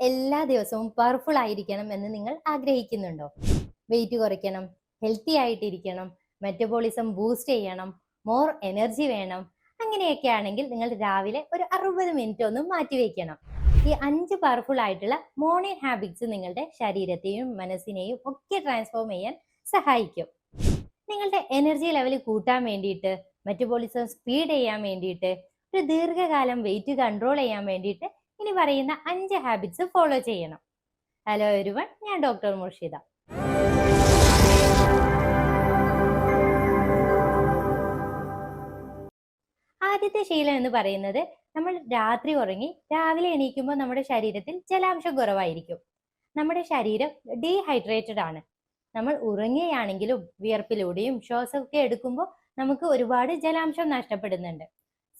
എല്ലാ ദിവസവും പവർഫുൾ ആയിരിക്കണം എന്ന് നിങ്ങൾ ആഗ്രഹിക്കുന്നുണ്ടോ? വെയിറ്റ് കുറയ്ക്കണം ഹെൽത്തി ആയിട്ടിരിക്കണം മെറ്റബോളിസം ബൂസ്റ്റ് ചെയ്യണം മോർ എനർജി വേണം അങ്ങനെയൊക്കെ ആണെങ്കിൽ നിങ്ങൾ രാവിലെ ഒരു അറുപത് മിനിറ്റ് ഒന്ന് മാറ്റിവെക്കണം ഈ അഞ്ച് പവർഫുൾ ആയിട്ടുള്ള മോർണിംഗ് ഹാബിറ്റ്സ് നിങ്ങളുടെ ശരീരത്തെയും മനസ്സിനെയും ഒക്കെ ട്രാൻസ്ഫോം ചെയ്യാൻ സഹായിക്കും. നിങ്ങളുടെ എനർജി ലെവൽ കൂട്ടാൻ വേണ്ടിയിട്ട് മെറ്റബോളിസം സ്പീഡ് ചെയ്യാൻ വേണ്ടിയിട്ട് ഒരു ദീർഘകാലം വെയിറ്റ് കൺട്രോൾ ചെയ്യാൻ വേണ്ടിയിട്ട് ഇനി പറയുന്ന അഞ്ച് ഹാബിറ്റ്സ് ഫോളോ ചെയ്യണം. ഹലോ എരുവൺ ഞാൻ ഡോക്ടർ മുർഷിദ. ആദ്യത്തെ ശീലം എന്ന് പറയുന്നത് നമ്മൾ രാത്രി ഉറങ്ങി രാവിലെ എണീക്കുമ്പോൾ നമ്മുടെ ശരീരത്തിൽ ജലാംശം കുറവായിരിക്കും. നമ്മുടെ ശരീരം ഡീഹൈഡ്രേറ്റഡ് ആണ്. നമ്മൾ ഉറങ്ങിയാണെങ്കിലും വിയർപ്പിലൂടെയും ശ്വാസമൊക്കെ എടുക്കുമ്പോൾ നമുക്ക് ഒരുപാട് ജലാംശം നഷ്ടപ്പെടുന്നുണ്ട്.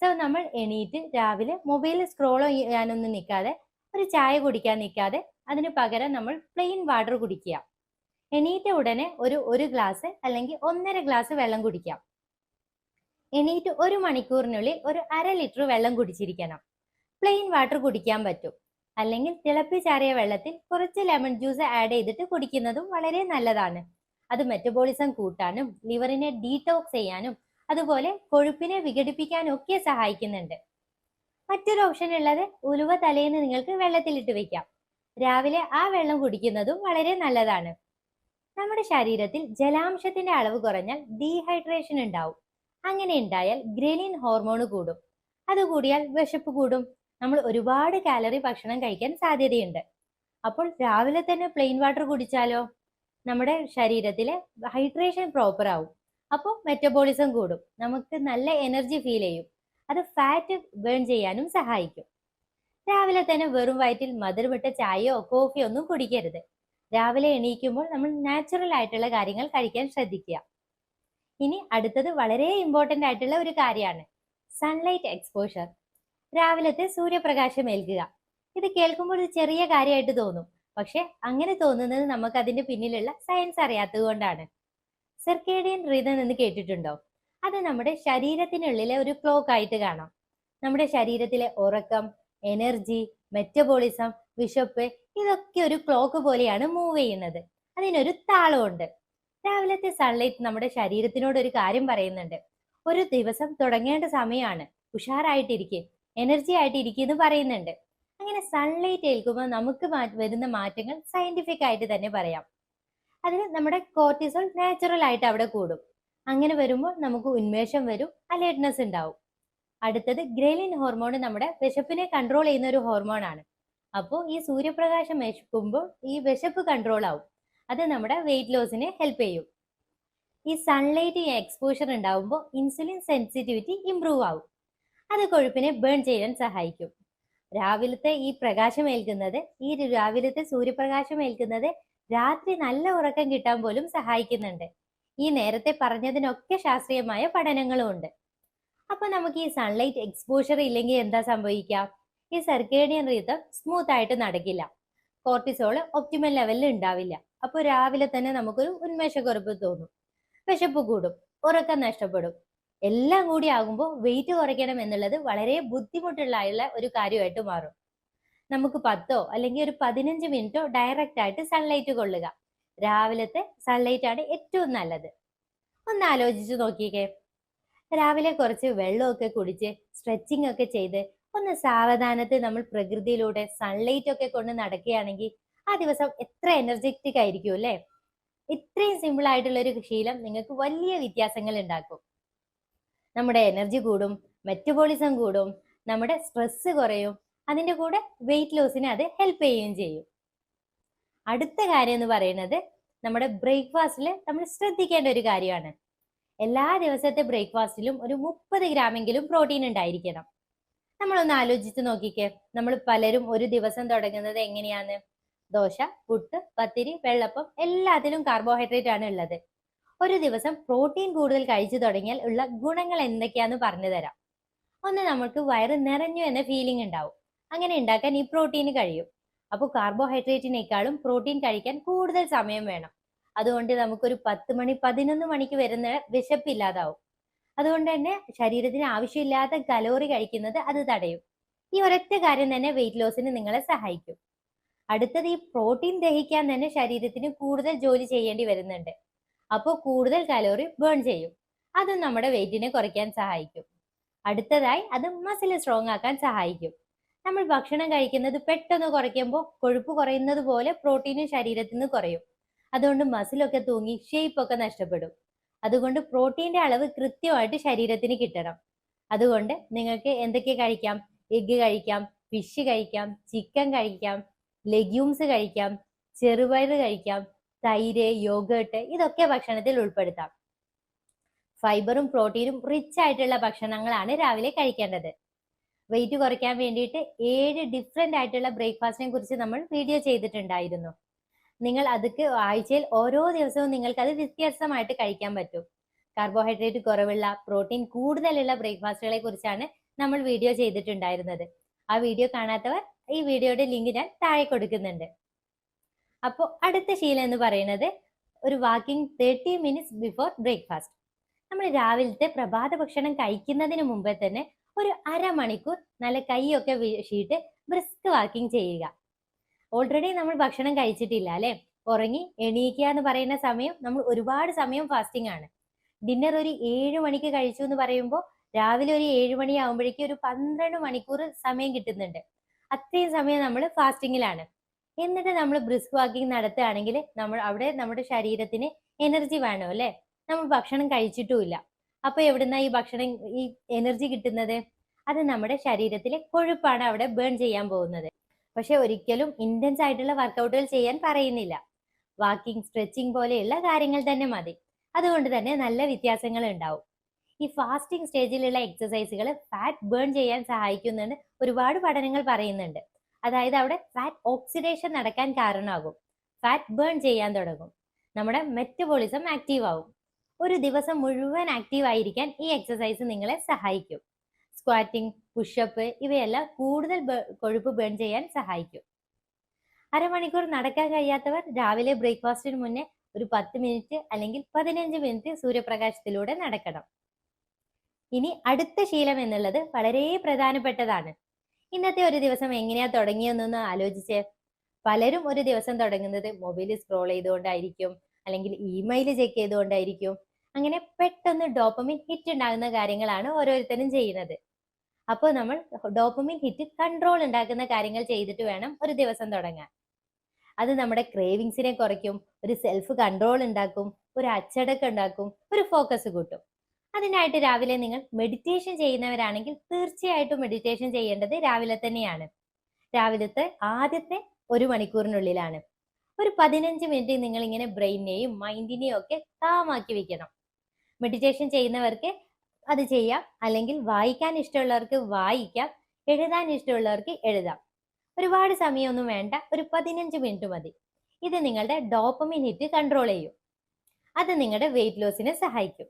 സോ നമ്മൾ എണീറ്റ് രാവിലെ മൊബൈൽ സ്ക്രോൾ ചെയ്യാനൊന്നും നിൽക്കാതെ ഒരു ചായ കുടിക്കാൻ നിൽക്കാതെ അതിന് പകരം നമ്മൾ പ്ലെയിൻ വാട്ടർ കുടിക്കുക. എണീറ്റ ഉടനെ ഒരു ഒരു ഗ്ലാസ് അല്ലെങ്കിൽ ഒന്നര ഗ്ലാസ് വെള്ളം കുടിക്കാം. എണീറ്റ് ഒരു മണിക്കൂറിനുള്ളിൽ ഒരു അര ലിറ്റർ വെള്ളം കുടിച്ചിരിക്കണം. പ്ലെയിൻ വാട്ടർ കുടിക്കാൻ പറ്റും. അല്ലെങ്കിൽ തിളപ്പിച്ചാറിയ വെള്ളത്തിൽ കുറച്ച് ലെമൺ ജ്യൂസ് ആഡ് ചെയ്തിട്ട് കുടിക്കുന്നതും വളരെ നല്ലതാണ്. അത് മെറ്റബോളിസം കൂട്ടാനും ലിവറിനെ ഡീടോക്സ് ചെയ്യാനും അതുപോലെ കൊഴുപ്പിനെ വിഘടിപ്പിക്കാൻ ഒക്കെ സഹായിക്കുന്നുണ്ട്. മറ്റൊരു ഓപ്ഷൻ ഉള്ളത് ഉലുവ തലേന്ന് നിങ്ങൾക്ക് വെള്ളത്തിലിട്ട് വെക്കാം. രാവിലെ ആ വെള്ളം കുടിക്കുന്നതും വളരെ നല്ലതാണ്. നമ്മുടെ ശരീരത്തിൽ ജലാംശത്തിന്റെ അളവ് കുറഞ്ഞാൽ ഡീഹൈഡ്രേഷൻ ഉണ്ടാവും. അങ്ങനെ ഉണ്ടായാൽ ഗ്രലിൻ ഹോർമോൺ കൂടും. അത് കൂടിയാൽ വിശപ്പ് കൂടും. നമ്മൾ ഒരുപാട് കാലറി ഭക്ഷണം കഴിക്കാൻ സാധ്യതയുണ്ട്. അപ്പോൾ രാവിലെ തന്നെ പ്ലെയിൻ വാട്ടർ കുടിച്ചാലോ? നമ്മുടെ ശരീരത്തിലെ ഹൈഡ്രേഷൻ പ്രോപ്പർ ആവും. അപ്പോൾ മെറ്റബോളിസം കൂടും. നമുക്ക് നല്ല എനർജി ഫീൽ ചെയ്യും. അത് ഫാറ്റ് ബേൺ ചെയ്യാനും സഹായിക്കും. രാവിലെ തന്നെ വെറും വയറ്റിൽ മധുരമിട്ട ചായയോ കോഫിയോ ഒന്നും കുടിക്കരുത്. രാവിലെ എണീക്കുമ്പോൾ നമ്മൾ നാച്ചുറൽ ആയിട്ടുള്ള കാര്യങ്ങൾ കഴിക്കാൻ ശ്രദ്ധിക്കുക. ഇനി അടുത്തത് വളരെ ഇമ്പോർട്ടന്റ് ആയിട്ടുള്ള ഒരു കാര്യമാണ്. സൺലൈറ്റ് എക്സ്പോഷർ രാവിലത്തെ സൂര്യപ്രകാശം ഏൽക്കുക. ഇത് കേൾക്കുമ്പോൾ ഒരു ചെറിയ കാര്യമായിട്ട് തോന്നും. പക്ഷെ അങ്ങനെ തോന്നുന്നത് നമുക്ക് അതിന്റെ പിന്നിലുള്ള സയൻസ് അറിയാത്തത് കൊണ്ടാണ്. സെർക്കേഡിയൻ റീതം എന്ന് കേട്ടിട്ടുണ്ടോ? അത് നമ്മുടെ ശരീരത്തിനുള്ളിലെ ഒരു ക്ലോക്ക് ആയിട്ട് കാണാം. നമ്മുടെ ശരീരത്തിലെ ഉറക്കം എനർജി മെറ്റബോളിസം വിശപ്പ് ഇതൊക്കെ ഒരു ക്ലോക്ക് പോലെയാണ് മൂവ് ചെയ്യുന്നത്. അതിനൊരു താളമുണ്ട് രാവിലത്തെ സൺലൈറ്റ് നമ്മുടെ ശരീരത്തിനോട് ഒരു കാര്യം പറയുന്നുണ്ട്. ഒരു ദിവസം തുടങ്ങേണ്ട സമയമാണ് ഉഷാറായിട്ടിരിക്കും എനർജി ആയിട്ട് എന്ന് പറയുന്നുണ്ട്. അങ്ങനെ സൺലൈറ്റ് ഏൽക്കുമ്പോൾ നമുക്ക് വരുന്ന മാറ്റങ്ങൾ സയന്റിഫിക് ആയിട്ട് തന്നെ പറയാം. അതിന് നമ്മുടെ കോർട്ടിസോൾ നാച്ചുറൽ ആയിട്ട് അവിടെ കൂടും. അങ്ങനെ വരുമ്പോൾ നമുക്ക് ഉന്മേഷം വരും അലേർട്ട്നെസ് ഉണ്ടാവും. അടുത്തത് ഗ്രേലിൻ ഹോർമോൺ നമ്മുടെ വിശപ്പിനെ കൺട്രോൾ ചെയ്യുന്ന ഒരു ഹോർമോൺ ആണ്. അപ്പോൾ ഈ സൂര്യപ്രകാശം വിശക്കുമ്പോൾ ഈ വിശപ്പ് കൺട്രോൾ ആവും. അത് നമ്മുടെ വെയിറ്റ് ലോസിനെ ഹെൽപ്പ് ചെയ്യും. ഈ സൺലൈറ്റ് എക്സ്പോഷർ ഉണ്ടാവുമ്പോൾ ഇൻസുലിൻ സെൻസിറ്റിവിറ്റി ഇംപ്രൂവ് ആവും. അത് കൊഴുപ്പിനെ ബേൺ ചെയ്യാൻ സഹായിക്കും. രാവിലത്തെ ഈ പ്രകാശം ഏൽക്കുന്നത് ഈ രാവിലത്തെ സൂര്യപ്രകാശം ഏൽക്കുന്നത് രാത്രി നല്ല ഉറക്കം കിട്ടാൻ പോലും സഹായിക്കുന്നുണ്ട്. ഈ നേരത്തെ പറഞ്ഞതിനൊക്കെ ശാസ്ത്രീയമായ പഠനങ്ങളും ഉണ്ട്. അപ്പൊ നമുക്ക് ഈ സൺലൈറ്റ് എക്സ്പോഷർ ഇല്ലെങ്കിൽ എന്താ സംഭവിക്കാം? ഈ സർക്കേഡിയൻ റീതം സ്മൂത്ത് ആയിട്ട് നടക്കില്ല. കോർട്ടിസോൾ ഒപ്റ്റിമൽ ലെവലിൽ ഉണ്ടാവില്ല. അപ്പൊ രാവിലെ തന്നെ നമുക്കൊരു ഉന്മേഷക്കുറപ്പ് തോന്നും. വിശപ്പ് കൂടും ഉറക്കം നഷ്ടപ്പെടും. എല്ലാം കൂടി ആകുമ്പോൾ വെയിറ്റ് കുറയ്ക്കണം എന്നുള്ളത് വളരെ ബുദ്ധിമുട്ടുള്ള ഒരു കാര്യമായിട്ട് മാറും. നമുക്ക് പത്തോ അല്ലെങ്കിൽ ഒരു പതിനഞ്ച് മിനിറ്റോ ഡയറക്റ്റ് ആയിട്ട് സൺലൈറ്റ് കൊള്ളുക. രാവിലത്തെ സൺലൈറ്റ് ആണ് ഏറ്റവും നല്ലത്. ഒന്ന് ആലോചിച്ച് നോക്കിക്കേ. രാവിലെ കുറച്ച് വെള്ളമൊക്കെ കുടിച്ച് സ്ട്രെച്ചിങ് ഒക്കെ ചെയ്ത് ഒന്ന് സാവധാനത്തിൽ നമ്മൾ പ്രകൃതിയിലൂടെ സൺലൈറ്റ് ഒക്കെ കൊണ്ട് നടക്കുകയാണെങ്കിൽ ആ ദിവസം എത്ര എനർജറ്റിക് ആയിരിക്കും അല്ലേ? ഇത്രയും സിമ്പിൾ ആയിട്ടുള്ള ഒരു ശീലം നിങ്ങൾക്ക് വലിയ വ്യത്യാസങ്ങൾ ഉണ്ടാക്കും. നമ്മുടെ എനർജി കൂടും മെറ്റബോളിസം കൂടും നമ്മുടെ സ്ട്രെസ് കുറയും അതിന്റെ കൂടെ വെയിറ്റ് ലോസിന് അത് ഹെൽപ്പ് ചെയ്യുകയും ചെയ്യും. അടുത്ത കാര്യം എന്ന് പറയുന്നത് നമ്മുടെ ബ്രേക്ക്ഫാസ്റ്റിൽ നമ്മൾ ശ്രദ്ധിക്കേണ്ട ഒരു കാര്യമാണ്. എല്ലാ ദിവസത്തെ ബ്രേക്ക്ഫാസ്റ്റിലും ഒരു മുപ്പത് ഗ്രാമെങ്കിലും പ്രോട്ടീൻ ഉണ്ടായിരിക്കണം. നമ്മളൊന്ന് ആലോചിച്ച് നോക്കിക്കേ. നമ്മൾ പലരും ഒരു ദിവസം തുടങ്ങുന്നത് എങ്ങനെയാണ്? ദോശ പുട്ട് പത്തിരി വെള്ളപ്പം എല്ലാത്തിലും കാർബോഹൈഡ്രേറ്റ് ആണ് ഉള്ളത്. ഒരു ദിവസം പ്രോട്ടീൻ കൂടുതൽ കഴിച്ചു തുടങ്ങിയാൽ ഉള്ള ഗുണങ്ങൾ എന്തൊക്കെയാന്ന് പറഞ്ഞു തരാം ഒന്ന് നമുക്ക് വയറ് നിറഞ്ഞു എന്ന ഫീലിംഗ് ഉണ്ടാവും. അങ്ങനെ ഉണ്ടാക്കാൻ ഈ പ്രോട്ടീന് കഴിയും. അപ്പോൾ കാർബോഹൈഡ്രേറ്റിനേക്കാളും പ്രോട്ടീൻ കഴിക്കാൻ കൂടുതൽ സമയം വേണം. അതുകൊണ്ട് നമുക്കൊരു പത്ത് മണി പതിനൊന്ന് മണിക്ക് വരുന്ന വിശപ്പില്ലാതാവും. അതുകൊണ്ട് തന്നെ ശരീരത്തിന് ആവശ്യമില്ലാത്ത കലോറി കഴിക്കുന്നത് അത് തടയും. ഈ ഒരൊറ്റ കാര്യം തന്നെ വെയിറ്റ് ലോസിന് നിങ്ങളെ സഹായിക്കും. അടുത്തത് ഈ പ്രോട്ടീൻ ദഹിക്കാൻ തന്നെ ശരീരത്തിന് കൂടുതൽ ജോലി ചെയ്യേണ്ടി വരുന്നുണ്ട്. അപ്പോൾ കൂടുതൽ കലോറി ബേൺ ചെയ്യും. അതും നമ്മുടെ വെയിറ്റിനെ കുറയ്ക്കാൻ സഹായിക്കും. അടുത്തതായി അത് മസിൽ സ്ട്രോങ് ആക്കാൻ സഹായിക്കും. നമ്മൾ ഭക്ഷണം കഴിക്കുന്നത് പെട്ടെന്ന് കുറയ്ക്കുമ്പോൾ കൊഴുപ്പ് കുറയുന്നത് പോലെ പ്രോട്ടീനും ശരീരത്തിൽ നിന്ന് കുറയും. അതുകൊണ്ട് മസിലൊക്കെ തൂങ്ങി ഷേപ്പ് ഒക്കെ നഷ്ടപ്പെടും. അതുകൊണ്ട് പ്രോട്ടീന്റെ അളവ് കൃത്യമായിട്ട് ശരീരത്തിന് കിട്ടണം. അതുകൊണ്ട് നിങ്ങൾക്ക് എന്തൊക്കെ കഴിക്കാം? എഗ്ഗ് കഴിക്കാം ഫിഷ് കഴിക്കാം ചിക്കൻ കഴിക്കാം ലെഗ്യൂംസ് കഴിക്കാം ചെറുപയർ കഴിക്കാം തൈര് യോഗേട്ട് ഇതൊക്കെ ഭക്ഷണത്തിൽ ഉൾപ്പെടുത്താം. ഫൈബറും പ്രോട്ടീനും റിച്ച് ആയിട്ടുള്ള ഭക്ഷണങ്ങളാണ് രാവിലെ കഴിക്കേണ്ടത്. വെയിറ്റ് കുറയ്ക്കാൻ വേണ്ടിയിട്ട് ഏഴ് ഡിഫറെന്റ് ആയിട്ടുള്ള ബ്രേക്ക്ഫാസ്റ്റിനെ കുറിച്ച് നമ്മൾ വീഡിയോ ചെയ്തിട്ടുണ്ടായിരുന്നു. നിങ്ങൾ അതൊക്കെ ആഴ്ചയിൽ ഓരോ ദിവസവും നിങ്ങൾക്ക് അത് വ്യത്യസ്തമായിട്ട് കഴിക്കാൻ പറ്റും. കാർബോഹൈഡ്രേറ്റ് കുറവുള്ള പ്രോട്ടീൻ കൂടുതലുള്ള ബ്രേക്ക്ഫാസ്റ്റുകളെ കുറിച്ചാണ് നമ്മൾ വീഡിയോ ചെയ്തിട്ടുണ്ടായിരുന്നത്. ആ വീഡിയോ കാണാത്തവർ ഈ വീഡിയോയുടെ ലിങ്ക് ഞാൻ താഴെ കൊടുക്കുന്നുണ്ട്. അപ്പോൾ അടുത്ത ശീലം എന്ന് പറയുന്നത് ഒരു walking thirty minutes before breakfast നമ്മൾ രാവിലത്തെ പ്രഭാത ഭക്ഷണം കഴിക്കുന്നതിന് മുമ്പേ തന്നെ ഒരു അരമണിക്കൂർ നല്ല കൈയൊക്കെ വീശിയിട്ട് ബ്രിസ്ക് വാക്കിംഗ് ചെയ്യുക. ഓൾറെഡി നമ്മൾ ഭക്ഷണം കഴിച്ചിട്ടില്ല അല്ലെ? ഉറങ്ങി എണീക്കുക എന്ന് പറയുന്ന സമയം നമ്മൾ ഒരുപാട് സമയം ഫാസ്റ്റിംഗ് ആണ്. ഡിന്നർ ഒരു ഏഴ് മണിക്ക് കഴിച്ചു എന്ന് പറയുമ്പോൾ രാവിലെ ഒരു ഏഴ് മണി ആകുമ്പോഴേക്കും ഒരു പന്ത്രണ്ട് മണിക്കൂർ സമയം കിട്ടുന്നുണ്ട്. അത്രയും സമയം നമ്മൾ ഫാസ്റ്റിങ്ങിലാണ് എന്നിട്ട് നമ്മൾ ബ്രിസ്ക് വാക്കിംഗ് നടത്തുകയാണെങ്കിൽ നമ്മൾ അവിടെ നമ്മുടെ ശരീരത്തിന് എനർജി വേണോ അല്ലെ? നമ്മൾ ഭക്ഷണം കഴിച്ചിട്ടുമില്ല. അപ്പൊ എവിടുന്ന ഈ ഭക്ഷണം ഈ എനർജി കിട്ടുന്നത്? അത് നമ്മുടെ ശരീരത്തിലെ കൊഴുപ്പാണ് അവിടെ ബേൺ ചെയ്യാൻ പോകുന്നത്. പക്ഷെ ഒരിക്കലും ഇന്റൻസ് ആയിട്ടുള്ള വർക്കൗട്ടുകൾ ചെയ്യാൻ പറയുന്നില്ല. വാക്കിംഗ് സ്ട്രെച്ചിങ് പോലെയുള്ള കാര്യങ്ങൾ തന്നെ മതി. അതുകൊണ്ട് തന്നെ നല്ല വ്യത്യാസങ്ങൾ ഉണ്ടാവും. ഈ ഫാസ്റ്റിംഗ് സ്റ്റേജിലുള്ള എക്സസൈസുകൾ ഫാറ്റ് ബേൺ ചെയ്യാൻ സഹായിക്കുന്നുണ്ട് ഒരുപാട് പഠനങ്ങൾ പറയുന്നുണ്ട്. അതായത് അവിടെ ഫാറ്റ് ഓക്സിഡേഷൻ നടക്കാൻ കാരണമാകും. ഫാറ്റ് ബേൺ ചെയ്യാൻ തുടങ്ങും. നമ്മുടെ മെറ്റബോളിസം ആക്റ്റീവ് ആവും. ഒരു ദിവസം മുഴുവൻ ആക്റ്റീവ് ആയിരിക്കാൻ ഈ എക്സസൈസ് നിങ്ങളെ സഹായിക്കും. സ്ക്വാറ്റിംഗ് പുഷപ്പ് ഇവയെല്ലാം കൂടുതൽ കൊഴുപ്പ് ബേൺ ചെയ്യാൻ സഹായിക്കും. അരമണിക്കൂർ നടക്കാൻ കഴിയാത്തവർ രാവിലെ ബ്രേക്ക്ഫാസ്റ്റിന് മുന്നേ ഒരു പത്ത് മിനിറ്റ് അല്ലെങ്കിൽ പതിനഞ്ച് മിനിറ്റ് സൂര്യപ്രകാശത്തിലൂടെ നടക്കണം. ഇനി അടുത്ത ശീലം എന്നുള്ളത് വളരെ പ്രധാനപ്പെട്ടതാണ്. ഇന്നത്തെ ഒരു ദിവസം എങ്ങനെയാ തുടങ്ങിയെന്നൊന്ന് ആലോചിച്ച്. പലരും ഒരു ദിവസം തുടങ്ങുന്നത് മൊബൈൽ സ്ക്രോൾ ചെയ്തുകൊണ്ടായിരിക്കും അല്ലെങ്കിൽ ഇമെയിൽ ചെക്ക് ചെയ്തുകൊണ്ടായിരിക്കും. അങ്ങനെ പെട്ടെന്ന് ഡോപ്പമിൻ ഹിറ്റ് ഉണ്ടാകുന്ന കാര്യങ്ങളാണ് ഓരോരുത്തരും ചെയ്യുന്നത്. അപ്പോൾ നമ്മൾ ഡോപ്പമിൻ ഹിറ്റ് കൺട്രോൾ ഉണ്ടാക്കുന്ന കാര്യങ്ങൾ ചെയ്തിട്ട് വേണം ഒരു ദിവസം തുടങ്ങാൻ. അത് നമ്മുടെ ക്രേവിങ്സിനെ കുറയ്ക്കും ഒരു സെൽഫ് കൺട്രോൾ ഉണ്ടാക്കും ഒരു അച്ചടക്കം ഉണ്ടാക്കും ഒരു ഫോക്കസ് കൂട്ടും. അതിനായിട്ട് രാവിലെ നിങ്ങൾ മെഡിറ്റേഷൻ ചെയ്യുന്നവരാണെങ്കിൽ തീർച്ചയായിട്ടും മെഡിറ്റേഷൻ ചെയ്യേണ്ടത് രാവിലെ തന്നെയാണ്. രാവിലത്തെ ആദ്യത്തെ ഒരു മണിക്കൂറിനുള്ളിലാണ്. ഒരു പതിനഞ്ച് മിനിറ്റ് നിങ്ങൾ ഇങ്ങനെ ബ്രെയിനെയും മൈൻഡിനെയും ഒക്കെ കാമാക്കി വെക്കണം. മെഡിറ്റേഷൻ ചെയ്യുന്നവർക്ക് അത് ചെയ്യാം. അല്ലെങ്കിൽ വായിക്കാൻ ഇഷ്ടമുള്ളവർക്ക് വായിക്കാം. എഴുതാൻ ഇഷ്ടമുള്ളവർക്ക് എഴുതാം. ഒരുപാട് സമയമൊന്നും വേണ്ട. ഒരു പതിനഞ്ച് മിനിറ്റ് മതി. ഇത് നിങ്ങളുടെ ഡോപ്പമിൻ ഹിറ്റ് കൺട്രോൾ ചെയ്യും. അത് നിങ്ങളുടെ വെയിറ്റ് ലോസിനെ സഹായിക്കും.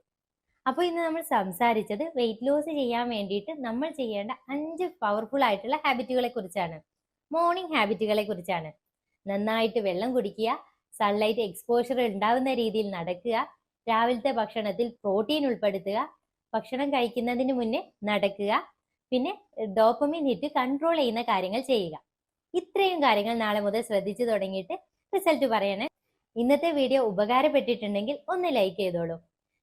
അപ്പോൾ ഇന്ന് നമ്മൾ സംസാരിച്ചത് വെയിറ്റ് ലോസ് ചെയ്യാൻ വേണ്ടിയിട്ട് നമ്മൾ ചെയ്യേണ്ട അഞ്ച് പവർഫുൾ ആയിട്ടുള്ള ഹാബിറ്റുകളെ കുറിച്ചാണ്. മോർണിംഗ് ഹാബിറ്റുകളെ കുറിച്ചാണ്. നന്നായിട്ട് വെള്ളം കുടിക്കുക സൺലൈറ്റ് എക്സ്പോഷർ ഉണ്ടാവുന്ന രീതിയിൽ നടക്കുക രാവിലത്തെ ഭക്ഷണത്തിൽ പ്രോട്ടീൻ ഉൾപ്പെടുത്തുക ഭക്ഷണം കഴിക്കുന്നതിന് മുന്നേ നടക്കുക പിന്നെ ഡോപ്പമിൻ ഹിറ്റ് കൺട്രോൾ ചെയ്യുന്ന കാര്യങ്ങൾ ചെയ്യുക. ഇത്രയും കാര്യങ്ങൾ നാളെ മുതൽ ശ്രദ്ധിച്ചു തുടങ്ങിയിട്ട് റിസൾട്ട് പറയണേ. ഇന്നത്തെ വീഡിയോ ഉപകാരപ്പെട്ടിട്ടുണ്ടെങ്കിൽ ഒന്ന് ലൈക്ക് ചെയ്തോളൂ.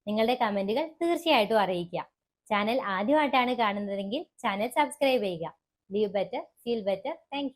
നിങ്ങളുടെ കമന്റുകൾ തീർച്ചയായിട്ടും അറിയിക്കുക. ചാനൽ ആദ്യമായിട്ടാണ് കാണുന്നതെങ്കിൽ ചാനൽ സബ്സ്ക്രൈബ് ചെയ്യുക. Live better feel better thank